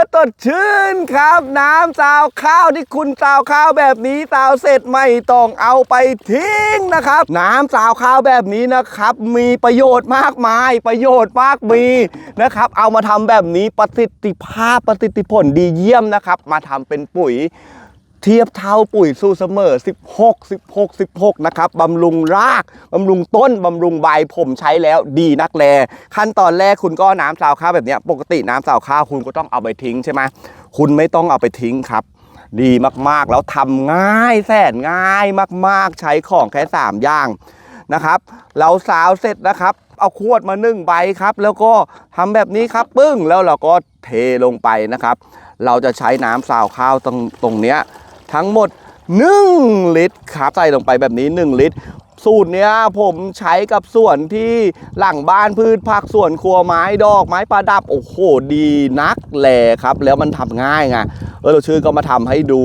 อตดชื่นครับ น้ำซาวข้าวที่คุณซาวข้าวแบบนี้ซาวเสร็จไม่ต้องเอาไปทิ้งนะครับ น้ำซาวข้าวแบบนี้นะครับ มีประโยชน์มากมาย ประโยชน์มากมีนะครับ เอามาทำแบบนี้ประสิทธิภาพประสิทธิผลดีเยี่ยมนะครับ มาทำเป็นปุ๋ย เทียบเท่าปุ๋ยสู้เสมอ 16 16 16 นะครับบำรุงรากบำรุงต้นบำรุงใบผมใช้แล้วดีนักแล ขั้นตอนแรกคุณก็น้ำสาวข้าวแบบนี้ปกติน้ำสาวข้าวคุณก็ต้องเอาไปทิ้งใช่ไหมคุณไม่ต้องเอาไปทิ้งครับ ดีมากๆแล้วทำง่ายแสนง่ายมากๆ ใช้ของแค่ 3 อย่างนะครับ เราสาวเสร็จนะครับ เอาขวดมานึ่งใบครับ แล้วก็ทำแบบนี้ครับปึ้งแล้วเราก็เทลงไปนะครับ เราจะใช้น้ำสาวข้าวตรงตรงเนี้ย ทั้งหมด 1 ลิตรครับใส่ลงไปแบบนี้ 1 ลิตร สูตรเนี้ยผมใช้กับส่วนที่หลังบ้านพืชผักสวนครัวไม้ดอกไม้ประดับ โอ้โหดีนักแหลครับ แล้วมันทำง่ายไงเออเราชื่อก็มาทำให้ดู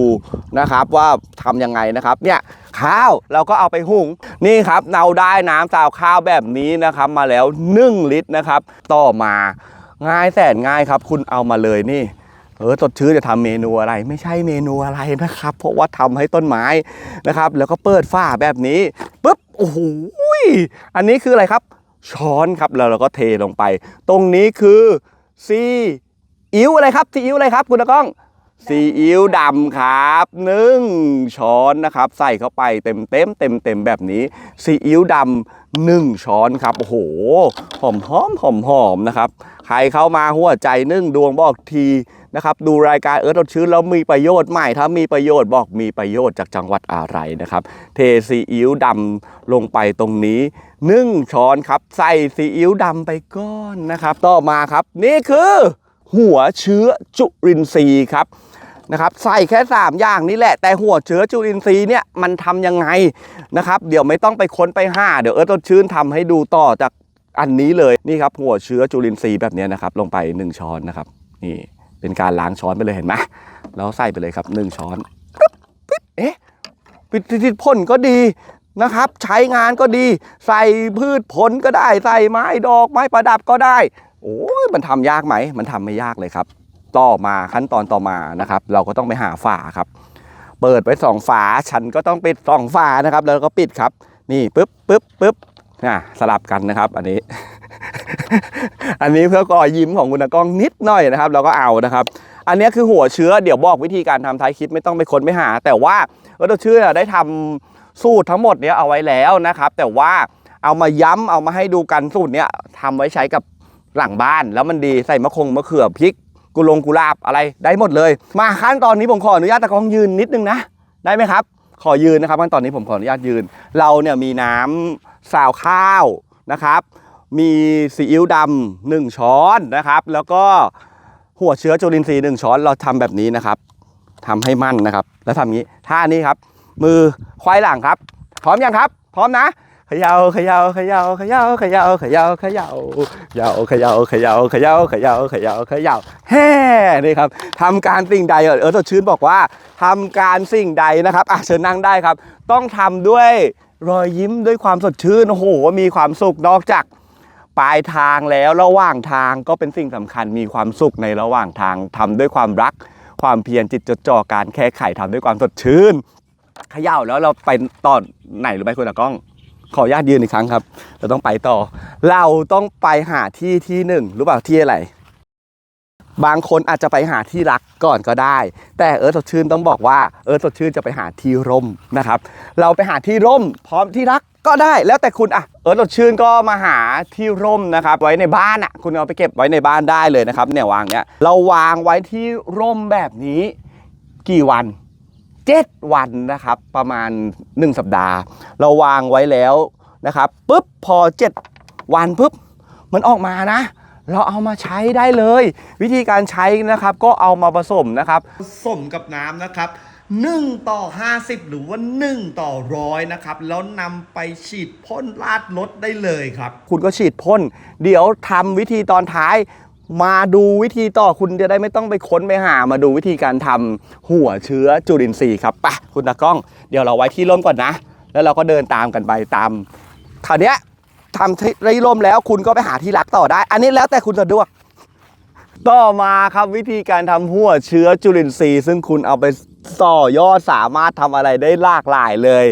นะครับว่าทำยังไงนะครับเนี่ยข้าวเราก็เอาไปหุงนี่ครับเราได้น้ำซาวข้าวแบบนี้นะครับ มาแล้ว 1 ลิตรนะครับ ต่อมาง่ายแสนง่ายครับ คุณเอามาเลยนี่ เออสดชื่นจะทำเมนูอะไร ไม่ใช่เมนูอะไรนะครับ เพราะว่าทำให้ต้นไม้นะครับ แล้วก็เปิดฝ้าแบบนี้ปุ๊บโอ้โหยอันนี้คืออะไรครับ ช้อนครับแล้วเราก็เทลงไป ตรงนี้คือซีอิ๊วอะไรครับซีอิ๊วอะไรครับ คุณตะก้อง ซีอิ๊วดำครับหนึ่งช้อนนะครับ ใส่เข้าไปเต็มเต็มเต็มเต็มแบบนี้ซีอิ๊วดำหนึ่งช้อนครับโอ้โหหอมหอมหอมหอมนะครับใครเข้ามาหัวใจนึ่งดวงบอกทีนะครับดูรายการเอิร์ธรดชื้นแล้วมีประโยชน์ใหม่ถ้ามีประโยชน์บอกมีประโยชน์จากจังหวัดอะไรนะครับ เทซีอิ๊วดำลงไปตรงนี้นึ่งช้อนครับ ใส่ซีอิ๊วดำไปก้อนนะครับ ต่อมาครับ นี่คือหัวเชื้อจุลินทรีย์ครับ นะครับใส่แค่ 3 อย่างนี้แหละแต่หัวเชื้อจุลินทรีย์เนี่ยมันทำยังไงนะครับ เดี๋ยวไม่ต้องไปค้นไปหาเดี๋ยวเอิร์ธรดชื้นทำให้ดูต่อจากอันนี้เลยนี่ครับหัวเชื้อจุลินทรีย์แบบนี้นะครับลงไป 1 ช้อนนะครับนี่เป็นการล้างช้อนไปเลยเห็นไหมแล้วใส่ไปเลยครับ 1 ช้อนปึ๊บปึ๊บเอ๊ะปิติผลก็ดีนะครับ ใช้งานก็ดี ใส่พืชผลก็ได้ ใส่ไม้ดอกไม้ประดับก็ได้ โอ้ยมันทำยากไหม มันทำไม่ยากเลยครับ ต่อมาขั้นตอนต่อมานะครับ เราก็ต้องไปหาฝาครับ เปิดไว้สองฝาฉันก็ต้องปิดสองฝานะครับ แล้วก็ปิดครับ นี่ปึ๊บปึ๊บปึ๊บอะสลับกันนะครับ อันนี้ อันนี้เพื่อก่อยิ้มของคุณกล้องนิดหน่อยนะครับ เราก็เอานะครับ อันนี้คือหัวเชื้อเดี๋ยวบอกวิธีการทำท้ายคลิปไม่ต้องไปค้นไปหา แต่ว่าวัตถุเชื่อได้ทำสูตรทั้งหมดเนี้ยเอาไว้แล้วนะครับ แต่ว่าเอามาย้ำเอามาให้ดูกันสูตรเนี้ยทำไว้ใช้กับหลังบ้านแล้วมันดีใส่มะคงมะเขือพริก กุลงกุลาบอะไรได้หมดเลย มาขั้นตอนนี้ผมขออนุญาตตะกล้องยืนนิดนึงนะ ได้ไหมครับ ขอยืนนะครับขั้นตอนนี้ผมขออนุญาตยืน เราเนี่ยมีน้ำสาวข้าวนะครับ มีซีอิ๊วดำหนึ่งช้อนนะครับ แล้วก็หัวเชื้อจุลินทรีย์หนึ่งช้อนเราทำแบบนี้นะครับทำให้มั่นนะครับ แล้วทำอย่างนี้ท่านี้ครับ มือควายหลังครับ พร้อมยังครับ พร้อมนะ ขย่าเขย่าเขย่าเขย่าเขย่าเขย่าเขย่าเขย่าเขย่าเขย่าเขย่าเขย่าเขย่าเขย่าแฮ่นี่ครับทำการสิ่งใดเออสดชื่นบอกว่าทำการสิ่งใดนะครับอะเชิญนั่งได้ครับ ต้องทำด้วยรอยยิ้มด้วยความสดชื่นโอ้โหมีความสุขนอกจากปลายทางแล้วระหว่างทางก็เป็นสิ่งสำคัญมีความสุขในระหว่างทางทำด้วยความรัก ความเพียรจิตจดจ่อการแค่ไขทำด้วยความสดชื่นเขย่าแล้วเราไปต่อไหนหรือไม่คุณตากล้อง ขออนุญาตยืนอีกครั้งครับ เราต้องไปต่อ เราต้องไปหาที่ที่หนึ่งรู้เปล่าที่อะไรบางคนอาจจะไปหาที่รักก่อนก็ได้ แต่เอิร์ธสดชื่นต้องบอกว่าเอิร์ธสดชื่นจะไปหาที่ร่มนะครับ เราไปหาที่ร่ม พร้อมที่รักก็ได้ แล้วแต่คุณอะเอิร์ธสดชื่นก็มาหาที่ร่มนะครับ ไว้ในบ้านอะคุณเอาไปเก็บไว้ในบ้านได้เลยนะครับ เนี่ยวางเนี้ยเราวางไว้ที่ร่มแบบนี้กี่วัน 7 วันนะครับประมาณ 1 สัปดาห์ เราวางไว้แล้วนะครับปุ๊บพอ 7 วันปุ๊บมันออกมานะ เราเอามาใช้ได้เลย วิธีการใช้นะครับก็เอามาผสมนะครับผสมกับน้ำนะครับ1ต่อ 50 หรือว่า 1 ต่อร้อยนะครับ แล้วนำไปฉีดพ่นราดรถได้เลยครับ คุณก็ฉีดพ่น เดี๋ยวทำวิธีตอนท้าย มาดูวิธีต่อคุณจะได้ไม่ต้องไปค้นไปหา มาดูวิธีการทำหัวเชื้อจุลินทรีย์ครับไปคุณตากล้อง เดี๋ยวเราไว้ที่ร่มก่อนนะ แล้วเราก็เดินตามกันไปตามคราวนี้ยทำที่ร่มแล้วคุณก็ไปหาที่รักต่อได้ อันนี้แล้วแต่คุณสะดวก ต่อมาครับวิธีการทำหัวเชื้อจุลินทรีย์ ซึ่งคุณเอาไปต่อยอดสามารถทำอะไรได้หลากหลายเลย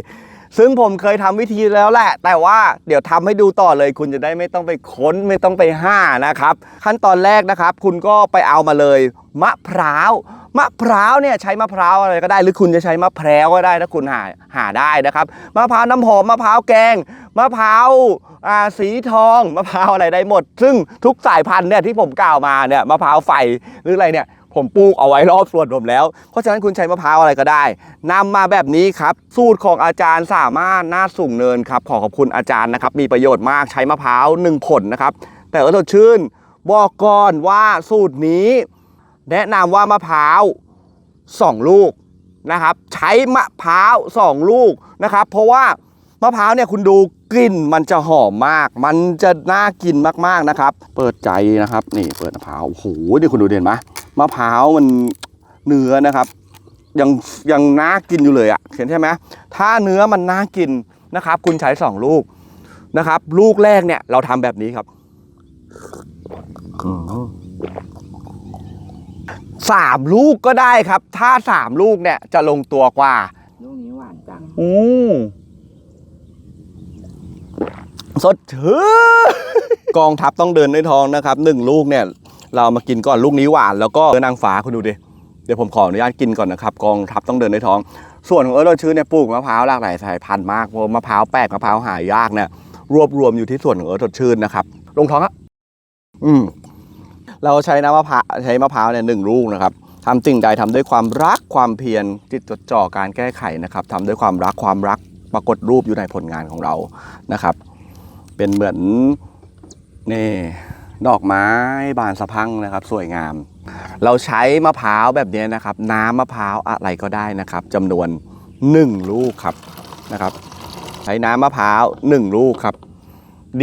ซึ่งผมเคยทำวิธีแล้วแหละ แต่ว่าเดี๋ยวทำให้ดูต่อเลย คุณจะได้ไม่ต้องไปค้นไม่ต้องไปห้านะครับ ขั้นตอนแรกนะครับ คุณก็ไปเอามาเลย มะพร้าวมะพร้าวเนี่ยใช้มะพร้าวอะไรก็ได้ หรือคุณจะใช้มะแพร้วก็ได้ถ้าคุณหาหาได้นะครับมะพร้าวน้ำหอมมะพร้าวแกงมะพร้าวาสีทองมะพร้าวอะไรได้หมด ซึ่งทุกสายพันธุ์เนี่ยที่ผมกล่าวมาเนี่ยมะพร้าวไฟหรืออะไรเนี่ย ผมปลูกเอาไว้รอบสวนผมแล้ว เพราะฉะนั้นคุณใช้มะพร้าวอะไรก็ได้นำมาแบบนี้ครับ สูตรของอาจารย์สามารถน่าสูงเนินครับ ขอขอบคุณอาจารย์นะครับ มีประโยชน์มากใช้มะพร้าวหนึ่งผลนะครับ แต่เออสดชื่น บอกก่อนว่าสูตรนี้ แนะนำว่ามะพร้าวสองลูกนะครับ ใช้มะพร้าวสองลูกนะครับ เพราะว่า มะพร้าวเนี่ยคุณดูกลิ่นมันจะหอมมาก มันจะน่ากินมากๆนะครับ เปิดใจนะครับ นี่เปิดมะพร้าวโอ้โหนี่คุณดูเด่นไหมมะพร้าวมันเนื้อนะครับ ยังยังน่ากินอยู่เลยอะเห็นใช่ไหมถ้าเนื้อมันน่ากินนะครับ คุณใช้สองลูกนะครับ ลูกแรกเนี่ยเราทำแบบนี้ครับอืมสามลูกก็ได้ครับ ถ้าสามลูกเนี่ยจะลงตัวกว่า ลูกนี้หวานจังอืม สดชื่นกองทัพต้องเดินด้วยท้องนะครับหนึ่งลูกเนี่ยเรามากินก่อนลูกนี้หวาน แล้วก็เนื้อนางฟ้าคุณดูดิเดี๋ยวผมขออนุญาตกินก่อนนะครับกองทัพต้องเดินด้วยท้อง ส่วนของเออเราชื่อเนี่ยปลูกมะพร้าวหลากหลายสายพันธุ์มากมะพร้าวแปลกมะพร้าวหายากเนี่ยรวบรวมอยู่ที่ส่วนของเออสดชื่นนะครับลงท้องครับอืมเราใช้น้ำมะพร้าวใช้มะพร้าวเนี่ยหนึ่งลูกนะครับทำสิ่งใดทำด้วยความรักความเพียรจิตจดจ่อการแก้ไขนะครับทำด้วยความรักความรักปรากฏรูปอยู่ในผลงานของเรานะครับ เป็นเหมือนนี่ดอกไม้บานสะพังนะครับ สวยงาม เราใช้มะพร้าวแบบนี้นะครับ น้ำมะพร้าวอะไรก็ได้นะครับจำนวน 1 ลูกครับนะครับ ใช้น้ำมะพร้าว 1 ลูกครับ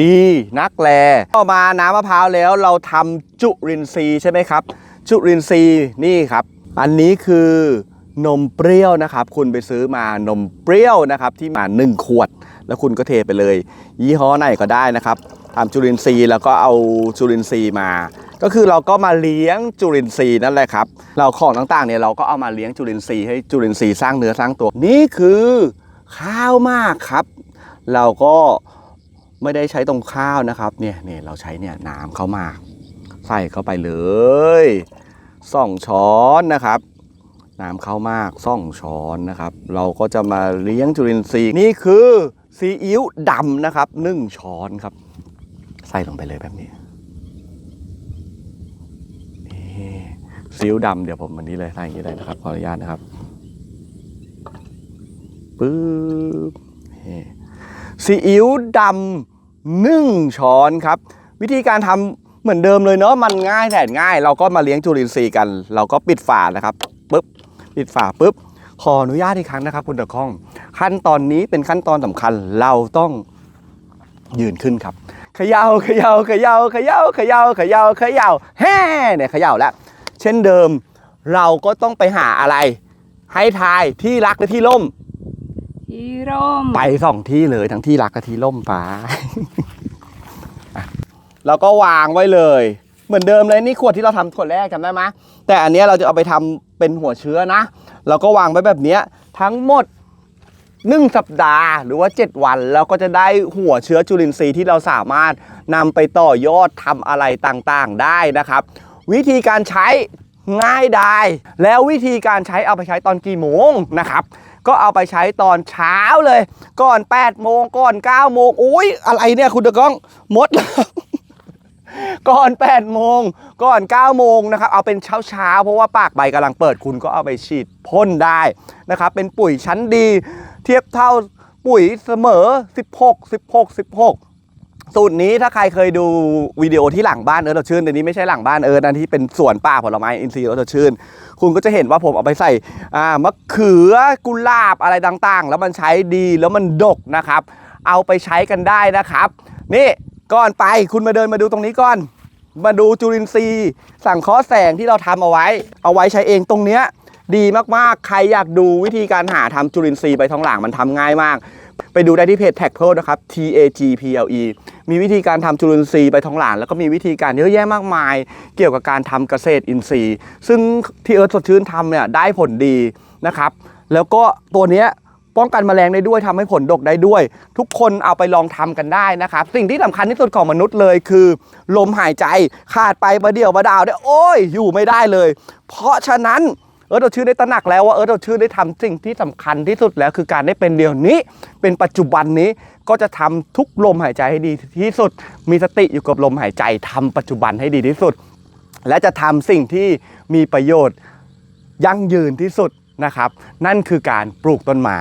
ดีนักแลต่อมาน้ำมะพร้าวแล้วเราทำจุรินทรีย์ใช่ไหมครับ จุรินทรีย์นี่ครับ อันนี้คือนมเปรี้ยวนะครับ คุณไปซื้อมานมเปรี้ยวนะครับที่มา 1 ขวด แล้วคุณก็เทไปเลย ยี่ห้อไหนก็ได้นะครับทำจุลินทรีย์แล้วก็เอาจุลินทรีย์มา ก็คือเราก็มาเลี้ยงจุลินทรีย์นั่นแหละครับ เราของต่างๆเนี่ยเราก็เอามาเลี้ยงจุลินทรีย์ให้จุลินทรีย์สร้างเนื้อสร้างตัว นี่คือข้าวมากครับ เราก็ไม่ได้ใช้ตรงข้าวนะครับเนี่ยเนี่ยเราใช้เนี่ยน้ำเข้ามากใส่เข้าไปเลยสองช้อนนะครับน้ำเข้ามากซ่องช้อนนะครับ เราก็จะมาเลี้ยงจุลินทรีย์นี่คือ ซีอิ๊วดำนะครับหนึ่งช้อนครับ ใส่ลงไปเลยแบบนี้นี่ซีอิ๊วดำเดี๋ยวผมวันนี้เลยใส่อย่างนี้เลยนะครับขออนุญาตนะครับปึ๊บนี่ซีอิ๊วดำหนึ่งช้อนครับ วิธีการทำเหมือนเดิมเลยเนาะมันง่ายแสนง่าย เราก็มาเลี้ยงจุลินทรีย์กัน เราก็ปิดฝานะครับปึ๊บปิดฝาปุ๊บ ขออนุญาตอีกครั้งนะครับ คุณตะข้อง ขั้นตอนนี้เป็นขั้นตอนสำคัญเราต้องยืนขึ้นครับเขย่าเขย่าเขย่าเขย่าเขย่าเขย่าเขย่าแฮ่เนี่ยเขย่าแล้ว เช่นเดิมเราก็ต้องไปหาอะไร ให้ทายที่รักและที่ล่ม ที่ร่ม ไปสองที่เลยทั้งที่รักกับที่ล่มฟ้าอะเราก็วางไว้เลย เหมือนเดิมเลยนี่ขวดที่เราทำขวดแรกจำได้ไหมแต่อันนี้เราจะเอาไปทำเป็นหัวเชื้อนะเราก็วางไว้แบบนี้ทั้งหมดหนึ่งสัปดาห์หรือว่า 7 วันเราก็จะได้หัวเชื้อจุลินทรีย์ที่เราสามารถนำไปต่อยอดทำอะไรต่างๆได้นะครับ วิธีการใช้ง่ายดายแล้ววิธีการใช้เอาไปใช้ตอนกี่โมงนะครับ ก็เอาไปใช้ตอนเช้าเลย ก่อน8โมงก่อน9โมงโอ้ยอะไรเนี่ยคุณตะก้องหมดแล้ว ก่อน8โมงก่อน9โมงนะครับเอาเป็นเช้าเช้าเพราะว่าปากใบกำลังเปิดคุณก็เอาไปฉีดพ่นได้นะครับเป็นปุ๋ยชั้นดี เทียบเท่าปุ๋ยเสมอ 16 16 16สูตรนี้ถ้าใครเคยดูวิดีโอที่หลังบ้านเอิร์ธเราชื่นแต่นี้ไม่ใช่หลังบ้านเอิร์ธอันที่เป็นสวนป่าผลไม้อินทรีย์เอิร์ธเชื่น คุณก็จะเห็นว่าผมเอาไปใส่อ่ามะเขือกุหลาบอะไรต่างๆ แล้วมันใช้ดีแล้วมันดกนะครับ เอาไปใช้กันได้นะครับ นี่ ก่อนไปคุณมาเดินมาดูตรงนี้ก่อน มาดูจุลินทรีย์ สั่งเคราะแสงที่เราทำเอาไว้ เอาไว้ใช้เองตรงเนี้ยดีมากๆ ใครอยากดูวิธีการหาทำจุลินทรีย์ใบทองหลางมันทำง่ายมาก ไปดูได้ที่เพจแท็กเพลนะครับ T A G P L E มีวิธีการทำจุลินทรีย์ใบทองหลางแล้วก็มีวิธีการเยอะแยะมากมาย เกี่ยวกับการทำเกษตรอินทรีย์ ซึ่งที่เอิร์ธสดชื่นทำเนี่ยได้ผลดีนะครับ แล้วก็ตัวเนี้ย ป้องกันแมลงได้ด้วยทำให้ผลดกได้ด้วย ทุกคนเอาไปลองทำกันได้นะครับ สิ่งที่สำคัญที่สุดของมนุษย์เลยคือ ลมหายใจขาดไปประเดี๋ยวประดาวได้โอ้ยอยู่ไม่ได้เลย เพราะฉะนั้นเอิร์ธเราชื่อได้ตระหนักแล้วว่าเอิร์ธเราชื่อได้ทำสิ่งที่สำคัญที่สุดแล้ว คือการได้เป็นเดี๋ยวนี้ เป็นปัจจุบันนี้ก็จะทำทุกลมหายใจให้ดีที่สุด มีสติอยู่กับลมหายใจทำปัจจุบันให้ดีที่สุด และจะทำสิ่งที่มีประโยชน์ยั่งยืนที่สุด นะครับ นั่นคือการปลูกต้นไม้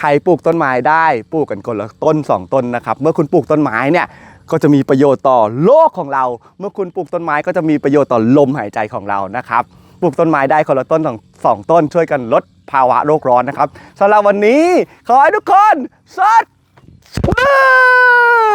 ใครปลูกต้นไม้ได้ปลูกกันคนละต้น 2 ต้นนะครับ เมื่อคุณปลูกต้นไม้เนี่ยก็จะมีประโยชน์ต่อโลกของเรา เมื่อคุณปลูกต้นไม้ก็จะมีประโยชน์ต่อลมหายใจของเรานะครับปลูกต้นไม้ได้คนละต้นสองสองต้น ช่วยกันลดภาวะโลกร้อนนะครับสำหรับวันนี้ขอให้ทุกคนสดชื่น